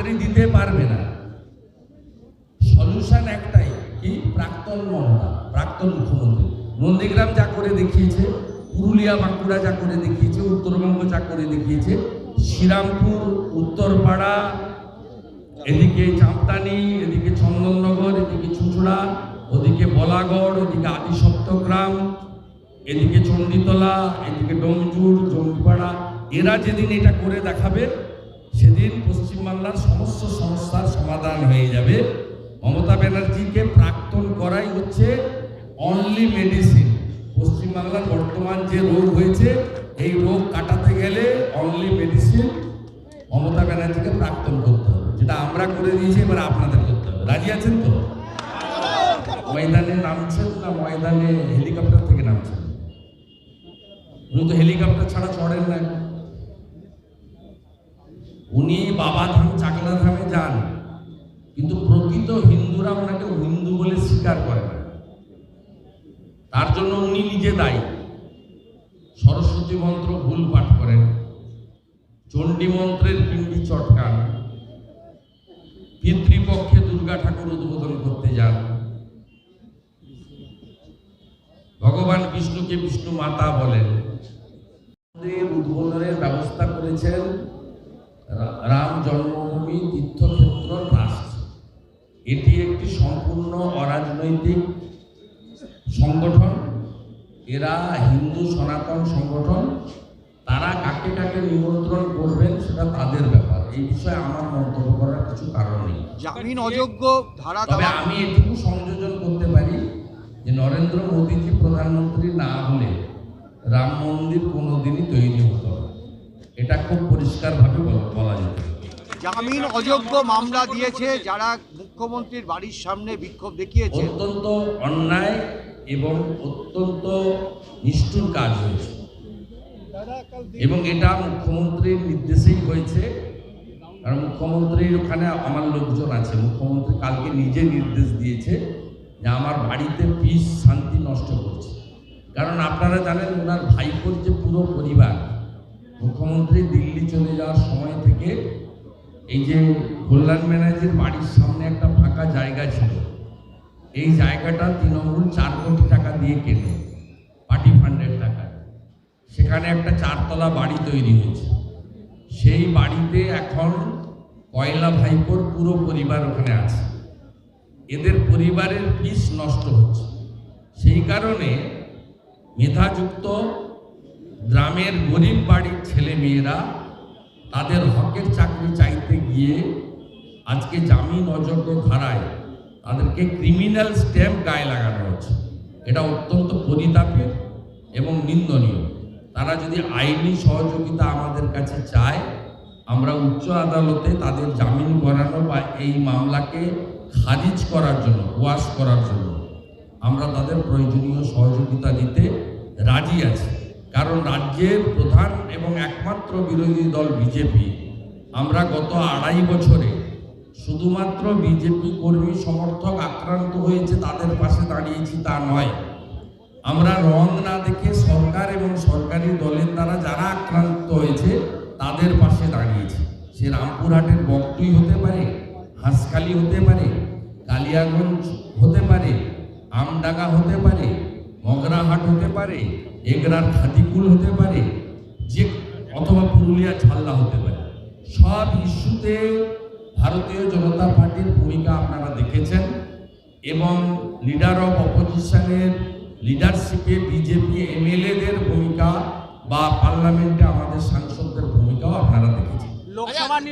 চাকরি দিতে পারবে না। সলিউশন একটাই, কি? প্রাক্তন মমতা প্রাক্তন মুখ্যমন্ত্রী। নন্দীগ্রাম যা করে দেখিয়েছে, পুরুলিয়া, বাঁকুড়া যা করে দেখিয়েছে, উত্তরবঙ্গ যা করে দেখিয়েছে, শ্রীরামপুর, উত্তরপাড়া, এদিকে চাঁপটানি এদিকে চন্দননগর, এদিকে চুঁচুড়া, ওদিকে বলাগড় ওদিকে আদি এদিকে চণ্ডীতলা, এদিকে ডোমজুর জমিপাড়া এরা যেদিন এটা করে দেখাবে সেদিন পশ্চিমবাংলার সমস্ত সমস্যার সমাধান হয়ে যাবে। মমতা ব্যানার্জিকে প্রাক্তন করাই হচ্ছে অনলি মেডিসিন পশ্চিমবাংলার বর্তমান যে রোগ হয়েছে, এই রোগ কাটাতে গেলে অনলি মেডিসিন মমতা ব্যানার্জিকে প্রাক্তন করতে হবে। যেটা আমরা করে দিয়েছি, এবার আপনাদের করতে হবে। রাজি আছেন তো? ময়দানে নামছেন না ময়দানে হেলিকপ্টার থেকে নামছেন? তো হেলিকপ্টার ছাড়া চড়েন না উনি বাবাধাম চাকলা ধামে যান। কিন্তু প্রকৃত হিন্দুরা ওনাকে হিন্দু বলে স্বীকার করে না। তার জন্য উনি নিজে দায়ী। সরস্বতী মন্ত্র ভুল পাঠ করেন। চণ্ডী মন্ত্রের পিণ্ডি চটকান। পিতৃপক্ষে দুর্গা ঠাকুর উদ্বোধন করতে যান। ভগবান বিষ্ণুকে বিষ্ণু মাতা বলেন। উদ্বোধনের ব্যবস্থা করেছেন। রাম জন্মভূমি তীর্থক্ষেত্র ট্রাস্ট। এটি একটি সম্পূর্ণ অরাজনৈতিক সংগঠন। এরা হিন্দু সনাতন সংগঠন। তারা কাকে কাকে নিমন্ত্রণ করবেন সেটা তাদের ব্যাপার। এই বিষয়ে আমার মন্তব্য করার কিছু কারণ নেই। জামিন অযোগ্য ধারা তবে আমি এটুকু সংযোজন করতে পারি যে নরেন্দ্র মোদীজি প্রধানমন্ত্রী না হলে রাম মন্দির কোনোদিনই তৈরি হতো না। এটা খুব পরিষ্কারভাবে। জামিন অযোগ্য মামলা দিয়েছে যারা মুখ্যমন্ত্রীর বাড়ির সামনে বিক্ষোভ দেখিয়েছে। অত্যন্ত অন্যায় এবং অত্যন্ত নিষ্ঠুর কাজ হয়েছে। এবং এটা মুখ্যমন্ত্রীর নির্দেশেই হয়েছে। কারণ মুখ্যমন্ত্রীর ওখানে আমার লোকজন আছে। মুখ্যমন্ত্রী কালকে নিজে নির্দেশ দিয়েছে যে আমার বাড়িতে পিস শান্তি নষ্ট করছে। কারণ আপনারা জানেন ওনার ভাইপোর যে পুরো পরিবার, মুখ্যমন্ত্রী দিল্লি চলে যাওয়ার সময় থেকে এই যে কল্যাণ ব্যানার্জির বাড়ির সামনে একটা ফাঁকা জায়গা ছিল, এই জায়গাটা তৃণমূল চার কোটি টাকা দিয়ে কেনে, পার্টি ফান্ডের টাকা। সেখানে একটা চারতলা বাড়ি তৈরি হয়েছে। সেই বাড়িতে এখন কয়লা ভাইপোর পুরো পরিবার ওখানে আছে। এদের পরিবারের পিস নষ্ট হচ্ছে। সেই কারণে মেধাযুক্ত গ্রামের গরিব বাড়ির ছেলে মেয়েরা তাদের হকের চাকরি চাইতে গিয়ে আজকে জামিন অযোগ্য ধারায় তাদেরকে ক্রিমিনাল স্ট্যাম্প গায়ে লাগানো হচ্ছে। এটা অত্যন্ত পরিতাপের এবং নিন্দনীয়। তারা যদি আইনি সহযোগিতা আমাদের কাছে চায়, আমরা উচ্চ আদালতে তাদের জামিন করানো বা এই মামলাকে খারিজ করার জন্য, ওয়াশ করার জন্য আমরা তাদের প্রয়োজনীয় সহযোগিতা দিতে রাজি আছি। কারণ রাজ্যের প্রধান এবং একমাত্র বিরোধী দল বিজেপি। আমরা গত আড়াই বছরে শুধুমাত্র বিজেপি কর্মী সমর্থক আক্রান্ত হয়েছে তাদের পাশে দাঁড়িয়েছি তা নয়। আমরা রং না দেখে সরকার এবং সরকারি দলের দ্বারা যারা আক্রান্ত হয়েছে তাদের পাশে দাঁড়িয়েছি। সে রামপুরহাটের বকটুই হতে পারে, হাঁসখালি হতে পারে, কালিয়াগঞ্জ হতে পারে, আমডাঙ্গা হতে পারে মগরাহাট হতে পারে, এগরার খাদিকুল হতে পারে, যে অথবা পুরুলিয়া ঝাল্লা হতে পারে। সব ইস্যুতে ভারতীয় জনতা পার্টির ভূমিকা আপনারা দেখেছেন এবং লিডার অফ অপোজিশনের লিডারশিপে বিজেপি এমএলএদের ভূমিকা বা পার্লামেন্টে আমাদের সাংসদদের ভূমিকাও আপনারা দেখেছেন।